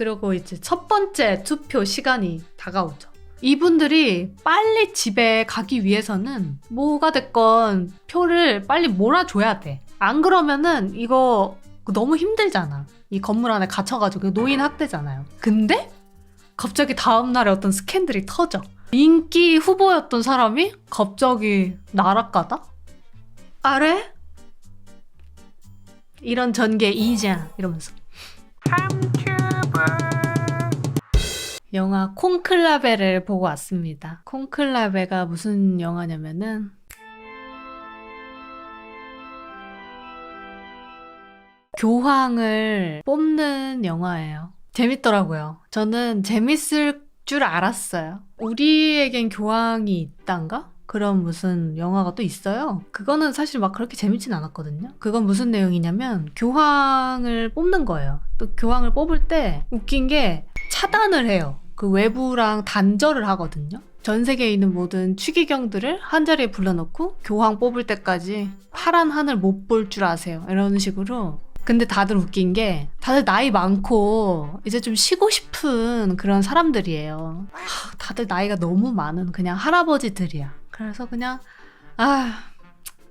그리고 이제 첫 번째 투표 시간이 다가오죠. 이분들이 빨리 집에 가기 위해서는 뭐가 됐건 표를 빨리 몰아줘야 돼. 안 그러면은 이거 너무 힘들잖아. 이 건물 안에 갇혀가지고 노인 학대잖아요. 근데 갑자기 다음날에 어떤 스캔들이 터져. 인기 후보였던 사람이 갑자기 나락가다? 아래? 이런 전개 이자 이러면서 영화 콩클라베를 보고 왔습니다. 콩클라베가 무슨 영화냐면은 교황을 뽑는 영화예요. 재밌더라고요. 저는 재밌을 줄 알았어요. 우리에겐 교황이 있단가? 그런 무슨 영화가 또 있어요. 그거는 사실 막 그렇게 재밌진 않았거든요. 그건 무슨 내용이냐면 교황을 뽑는 거예요. 또 교황을 뽑을 때 웃긴 게 차단을 해요. 그 외부랑 단절을 하거든요. 전 세계에 있는 모든 추기경들을 한 자리에 불러놓고 교황 뽑을 때까지 파란 하늘 못 볼 줄 아세요. 이런 식으로 근데 다들 웃긴 게 다들 나이 많고 이제 좀 쉬고 싶은 그런 사람들이에요. 하, 다들 나이가 너무 많은 그냥 할아버지들이야. 그래서 그냥 아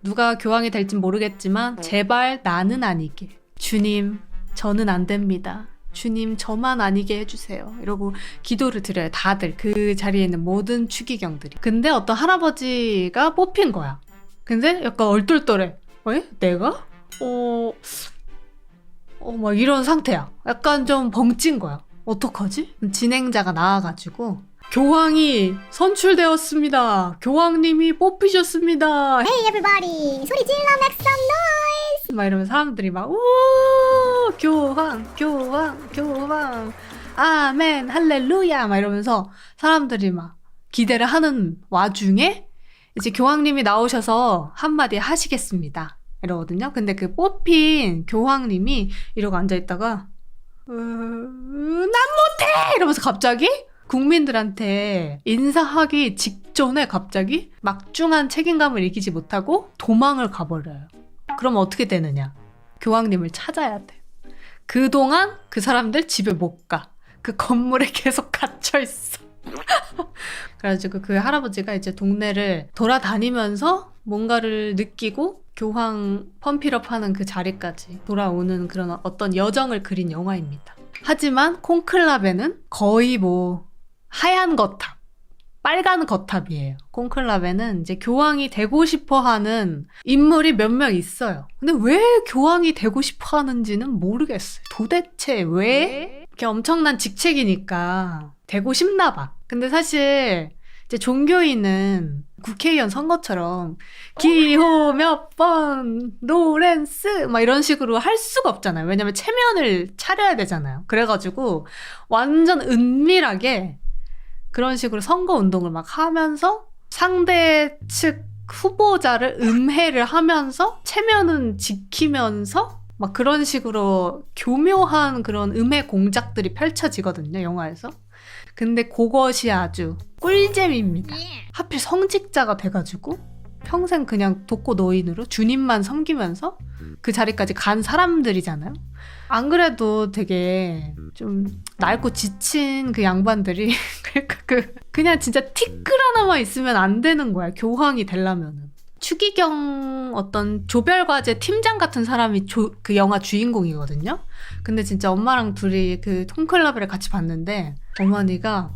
누가 교황이 될진 모르겠지만 제발 나는 아니길. 주님 저는 안 됩니다. 주님 저만 아니게 해주세요. 이러고 기도를 드려요. 다들 그 자리에 있는 모든 추기경들이. 근데 어떤 할아버지가 뽑힌 거야. 근데 약간 얼떨떨해. 왜? 내가? 어 어, 막 이런 상태야. 약간 좀 벙찐 거야. 어떡하지? 진행자가 나와가지고 교황이 선출되었습니다. 교황님이 뽑히셨습니다. Hey everybody! 소리 질러 make some noise! 막 이러면 사람들이 막, 우 교황, 교황, 교황, 아멘, 할렐루야! 막 이러면서 사람들이 막 기대를 하는 와중에 이제 교황님이 나오셔서 한마디 하시겠습니다. 이러거든요. 근데 그 뽑힌 교황님이 이러고 앉아있다가, 으, 난 못해! 이러면서 갑자기 국민들한테 인사하기 직전에 갑자기 막중한 책임감을 이기지 못하고 도망을 가버려요. 그럼 어떻게 되느냐? 교황님을 찾아야 돼. 그동안 그 사람들 집에 못 가. 그 건물에 계속 갇혀 있어. 그래가지고 그 할아버지가 이제 동네를 돌아다니면서 뭔가를 느끼고 교황 펌필업 하는 그 자리까지 돌아오는 그런 어떤 여정을 그린 영화입니다. 하지만 콩클라베는 거의 뭐 하얀 거탑, 빨간 거탑이에요. 콩클라베는 이제 교황이 되고 싶어 하는 인물이 몇 명 있어요. 근데 왜 교황이 되고 싶어 하는지는 모르겠어요. 도대체 왜? 이렇게 엄청난 직책이니까 되고 싶나 봐. 근데 사실 이제 종교인은 국회의원 선거처럼 기호 몇 번, 노렌스 막 이런 식으로 할 수가 없잖아요. 왜냐면 체면을 차려야 되잖아요. 그래가지고 완전 은밀하게 그런 식으로 선거 운동을 막 하면서 상대 측 후보자를 음해를 하면서 체면은 지키면서 막 그런 식으로 교묘한 그런 음해 공작들이 펼쳐지거든요, 영화에서. 근데 그것이 아주 꿀잼입니다. 하필 성직자가 돼가지고 평생 그냥 독고 노인으로 주님만 섬기면서 그 자리까지 간 사람들이잖아요. 안 그래도 되게 좀 낡고 지친 그 양반들이 그러니까 그 그냥 진짜 티끌 하나만 있으면 안 되는 거야. 교황이 되려면은. 추기경 어떤 조별과제 팀장 같은 사람이 조, 그 영화 주인공이거든요. 근데 진짜 엄마랑 둘이 그 톰클라베를 같이 봤는데 어머니가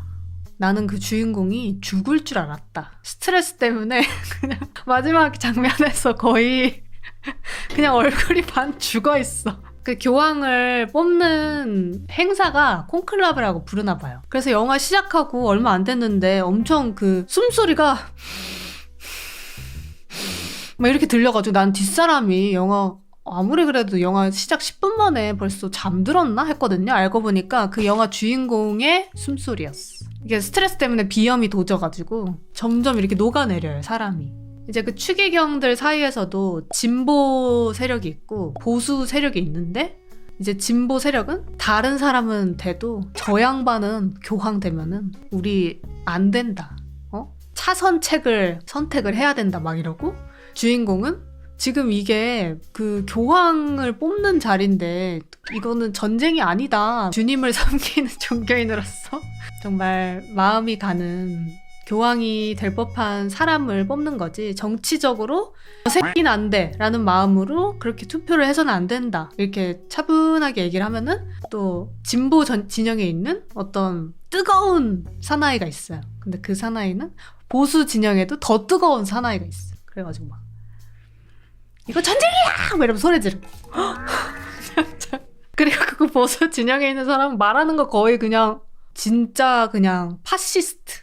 나는 그 주인공이 죽을 줄 알았다. 스트레스 때문에 그냥 마지막 장면에서 거의 그냥 얼굴이 반 죽어 있어. 그 교황을 뽑는 행사가 콩클라베라고 부르나 봐요. 그래서 영화 시작하고 얼마 안 됐는데 엄청 그 숨소리가 막 이렇게 들려가지고 난 뒷사람이 영화 아무리 그래도 영화 시작 10분 만에 벌써 잠들었나 했거든요. 알고 보니까 그 영화 주인공의 숨소리였어. 이게 스트레스 때문에 비염이 도져가지고 점점 이렇게 녹아내려요, 사람이. 이제 그 추기경들 사이에서도 진보 세력이 있고 보수 세력이 있는데 이제 진보 세력은 다른 사람은 돼도 저 양반은 교황 되면은 우리 안 된다. 어? 차선책을 선택을 해야 된다 막 이러고 주인공은 지금 이게 그 교황을 뽑는 자리인데 이거는 전쟁이 아니다. 주님을 섬기는 종교인으로서 정말 마음이 가는 교황이 될 법한 사람을 뽑는 거지. 정치적으로 저 새끼는 안 돼라는 마음으로 그렇게 투표를 해서는 안 된다. 이렇게 차분하게 얘기를 하면은 또 진보 전, 진영에 있는 어떤 뜨거운 사나이가 있어요. 근데 그 사나이는 보수 진영에도 더 뜨거운 사나이가 있어 그래가지고 막 이거 전쟁이야! 막 이러면서 소리 지르 그리고 그 보수 진영에 있는 사람은 말하는 거 거의 그냥 진짜 그냥 파시스트.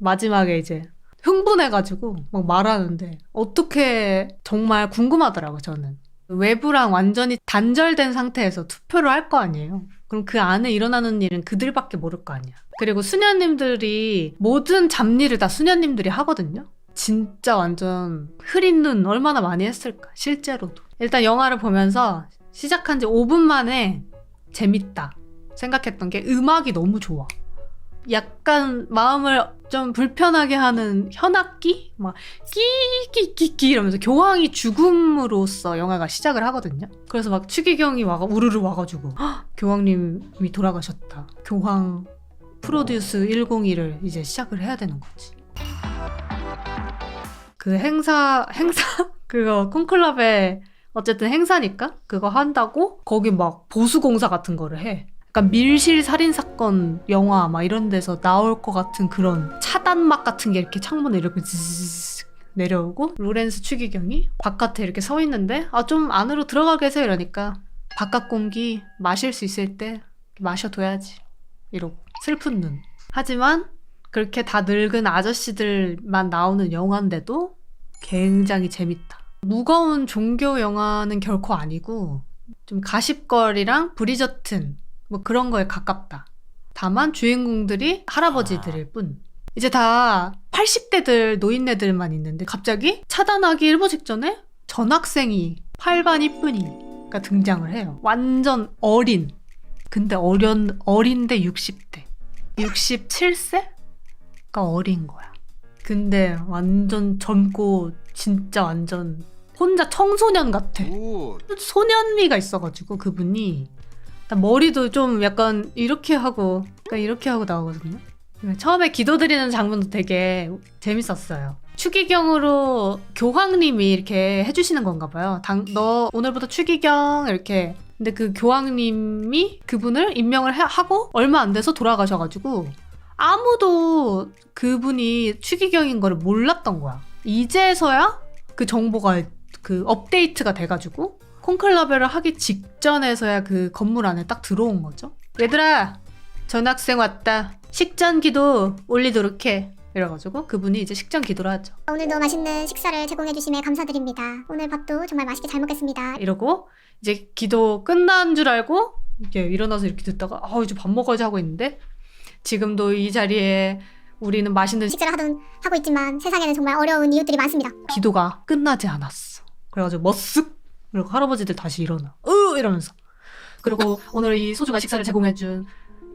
마지막에 이제 흥분해가지고 막 말하는데 어떻게 정말 궁금하더라고 저는. 외부랑 완전히 단절된 상태에서 투표를 할 거 아니에요. 그럼 그 안에 일어나는 일은 그들밖에 모를 거 아니야. 그리고 수녀님들이 모든 잡일을 다 수녀님들이 하거든요 진짜 완전 흐린 눈 얼마나 많이 했을까 실제로도 일단 영화를 보면서 시작한 지 5분 만에 재밌다 생각했던 게 음악이 너무 좋아 약간 마음을 좀 불편하게 하는 현악기? 막 끼끼끼끼 이러면서 교황이 죽음으로써 영화가 시작을 하거든요. 그래서 막 추기경이 와가 우르르 와가지고 "헉, 교황님이 돌아가셨다. 교황 프로듀스 102를 이제 시작을 해야 되는 거지. 그 행사 행사 그거 콘클럽에 어쨌든 행사니까 그거 한다고 거기 막 보수 공사 같은 거를 해. 약간 밀실 살인 사건 영화 막 이런 데서 나올 것 같은 그런 차단막 같은 게 이렇게 창문에 이렇게 즈즈즈 내려오고 로렌스 추기경이 바깥에 이렇게 서 있는데 아 좀 안으로 들어가 계세요 이러니까 바깥 공기 마실 수 있을 때 마셔둬야지 이러고 슬픈 눈 하지만 그렇게 다 늙은 아저씨들만 나오는 영화인데도 굉장히 재밌다 무거운 종교 영화는 결코 아니고 좀 가십거리랑 브리저튼 뭐 그런 거에 가깝다. 다만 주인공들이 할아버지들일 뿐. 이제 다 80대들 노인네들만 있는데 갑자기 차단하기 일보 직전에 전학생이 8반 이쁜이가 등장을 해요. 완전 어린. 근데 어린 어린데 60대. 67세 가 어린 거야. 근데 완전 젊고 진짜 완전 혼자 청소년 같아. 굿. 소년미가 있어가지고 그분이 머리도 좀 약간 이렇게 하고 약간 이렇게 하고 나오거든요. 처음에 기도드리는 장면도 되게 재밌었어요. 추기경으로 교황님이 이렇게 해주시는 건가 봐요. 당, 너 오늘부터 추기경 이렇게. 근데 그 교황님이 그분을 임명을 해- 하고 얼마 안 돼서 돌아가셔가지고 아무도 그분이 추기경인 거를 몰랐던 거야. 이제서야 그 정보가 그 업데이트가 돼가지고 콘클라베를 하기 직전에서야 그 건물 안에 딱 들어온 거죠. 얘들아, 전학생 왔다. 식전 기도 올리도록 해. 이래가지고 그분이 이제 식전 기도를 하죠. 오늘도 맛있는 식사를 제공해 주심에 감사드립니다. 오늘 밥도 정말 맛있게 잘 먹겠습니다. 이러고 이제 기도 끝난 줄 알고 이게 일어나서 이렇게 듣다가 아 이제 밥 먹어야지 하고 있는데 지금도 이 자리에 우리는 맛있는 식사를 하던 하고 있지만 세상에는 정말 어려운 이웃들이 많습니다. 기도가 끝나지 않았어. 그래가지고 머쓱 그리고 할아버지들 다시 일어나. 으 이러면서. 그리고 오늘 이 소중한 식사를 제공해준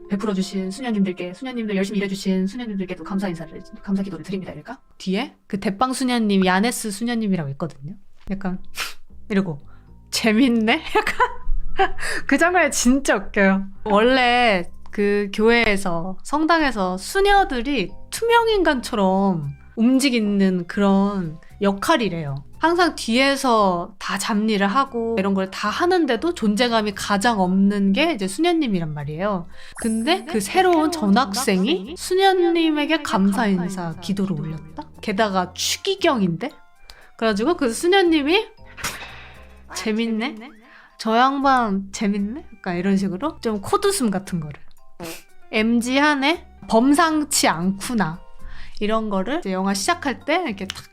베풀어 주신 수녀님들께 수녀님들 열심히 일해 주신 수녀님들께도 감사 인사를 감사 기도를 드립니다. 이럴까? 뒤에 그 대빵 수녀님 야네스 수녀님이라고 있거든요. 약간 이러고 재밌네. 약간 그 장면이 진짜 웃겨요. 원래 그 교회에서 성당에서 수녀들이 투명 인간처럼 움직이는 그런 역할이래요. 항상 뒤에서 다 잡일을 하고 이런 걸 다 하는데도 존재감이 가장 없는 게 이제 수녀님이란 말이에요. 근데 그 새로운 전학생이 수녀님에게 감사 인사 기도를 올렸다? 게다가 추기경인데? 그래가지고 그 수녀님이 재밌네? 저 양반 재밌네? 약간 이런 식으로 좀 코드숨 같은 거를 MG 하네? 범상치 않구나 이런 거를 이제 영화 시작할 때 이렇게 탁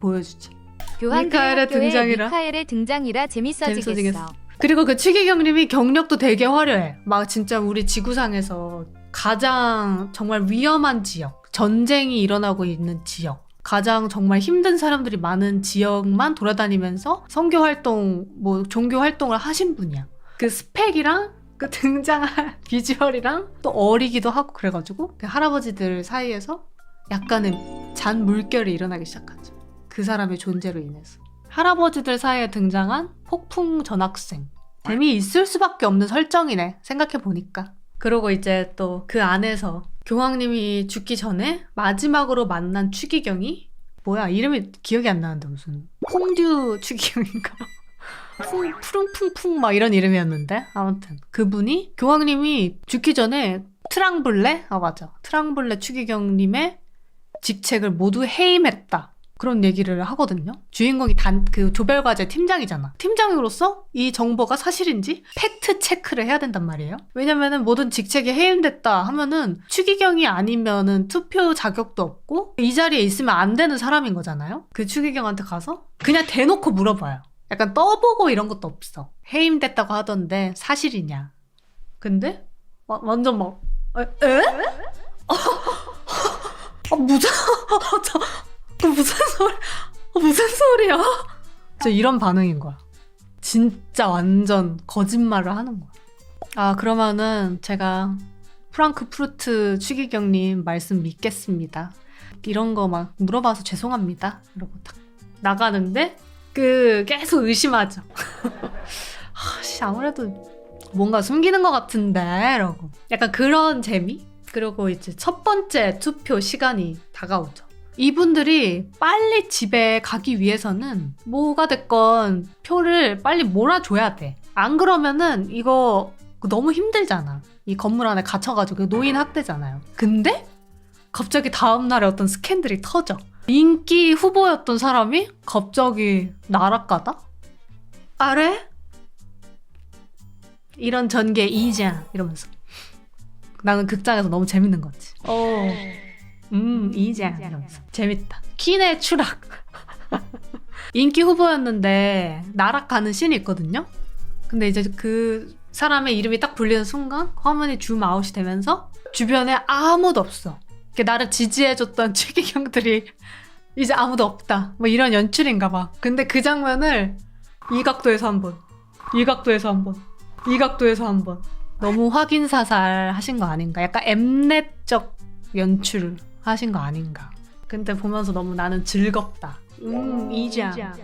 보여주죠. 미카엘의 등장이라. 미카엘의 등장이라 재밌어지겠어. 재밌어지겠어. 그리고 그 추기경님이 경력도 되게 화려해. 막 진짜 우리 지구상에서 가장 정말 위험한 지역, 전쟁이 일어나고 있는 지역, 가장 정말 힘든 사람들이 많은 지역만 돌아다니면서 선교 활동, 뭐 종교 활동을 하신 분이야. 그 스펙이랑 그 등장할 비주얼이랑 또 어리기도 하고 그래가지고 그 할아버지들 사이에서 약간의 잔 물결이 일어나기 시작하죠. 그 사람의 존재로 인해서. 할아버지들 사이에 등장한 폭풍 전학생. 재미있을 수밖에 없는 설정이네. 생각해 보니까. 그러고 이제 또 그 안에서 교황님이 죽기 전에 마지막으로 만난 추기경이 뭐야 이름이 기억이 안 나는데 무슨 퐁듀 추기경인가? 풍 푸릉풍풍 막 이런 이름이었는데? 아무튼. 그분이 교황님이 죽기 전에 트랑블레? 아 맞아. 트랑블레 추기경님의 직책을 모두 해임했다. 그런 얘기를 하거든요. 주인공이 단 그 조별과제 팀장이잖아. 팀장으로서 이 정보가 사실인지 팩트 체크를 해야 된단 말이에요. 왜냐면은 모든 직책이 해임됐다 하면은 추기경이 아니면은 투표 자격도 없고 이 자리에 있으면 안 되는 사람인 거잖아요. 그 추기경한테 가서 그냥 대놓고 물어봐요 약간 떠보고 이런 것도 없어. 해임됐다고 하던데 사실이냐. 근데 와- 완전 막 에? 에? 아, 무슨 저, 그 무슨 소리 아, 무슨 소리야? 저 이런 반응인 거야. 진짜 완전 거짓말을 하는 거야. 아 그러면은 제가 프랑크푸르트 추기경님 말씀 믿겠습니다. 이런 거 막 물어봐서 죄송합니다. 이러고 딱 나가는데 그 계속 의심하죠. 아, 씨, 아무래도 뭔가 숨기는 것 같은데 이러고 약간 그런 재미? 그리고 이제 첫 번째 투표 시간이 다가오죠. 이분들이 빨리 집에 가기 위해서는 뭐가 됐건 표를 빨리 몰아줘야 돼. 안 그러면은 이거 너무 힘들잖아. 이 건물 안에 갇혀가지고 노인 학대잖아요. 근데 갑자기 다음날에 어떤 스캔들이 터져. 인기 후보였던 사람이 갑자기 나락가다? 아래? 이런 전개 이자 이러면서 나는 극장에서 너무 재밌는 거지. 어, 음 이자 이러면서 재밌다. 퀸의 추락. 인기 후보였는데 나락가는 씬이 있거든요. 근데 이제 그 사람의 이름이 딱 불리는 순간 화면이 줌 아웃이 되면서 주변에 아무도 없어. 나를 지지해줬던 추기경들이 이제 아무도 없다. 뭐 이런 연출인가 봐. 근데 그 장면을 이 각도에서 한 번, 이 각도에서 한 번, 이 각도에서 한 번. 너무 확인 사살 하신 거 아닌가? 약간 엠넷적 연출 하신 거 아닌가? 근데 보면서 너무 나는 즐겁다. 음, 이자.